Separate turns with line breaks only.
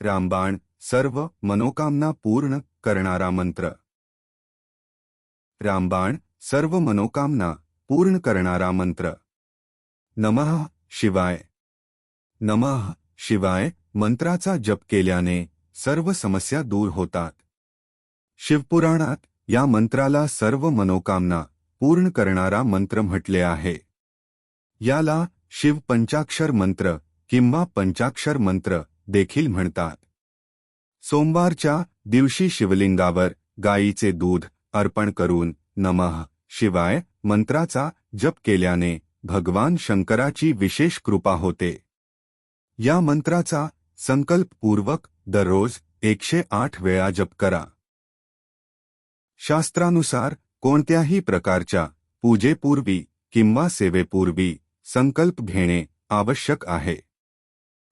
रामबाण सर्व मनोकामना पूर्ण करणारा मंत्र. रामबाण सर्व मनोकामना पूर्ण करणारा मंत्र. नमः शिवाय. नमः शिवाय मंत्राचा जप केल्याने सर्व समस्या दूर होतात. शिवपुराणात या मंत्राला सर्व मनोकामना पूर्ण करणारा मंत्र म्हटले आहे. याला शिव पंचाक्षर मंत्र किंवा पंचाक्षर मंत्र देखील म्हणतात. सोमवारच्या दिवशी शिवलिंगावर गायीचे दूध अर्पण करून नमः शिवाय मंत्राचा जप केल्याने भगवान शंकराची विशेष कृपा होते. या मंत्राचा संकल्पपूर्वक दररोज एकशे आठ वेळा जप करा. शास्त्रानुसार कोणत्याही प्रकारच्या पूजेपूर्वी किंवा सेवेपूर्वी संकल्प घेणे आवश्यक आहे.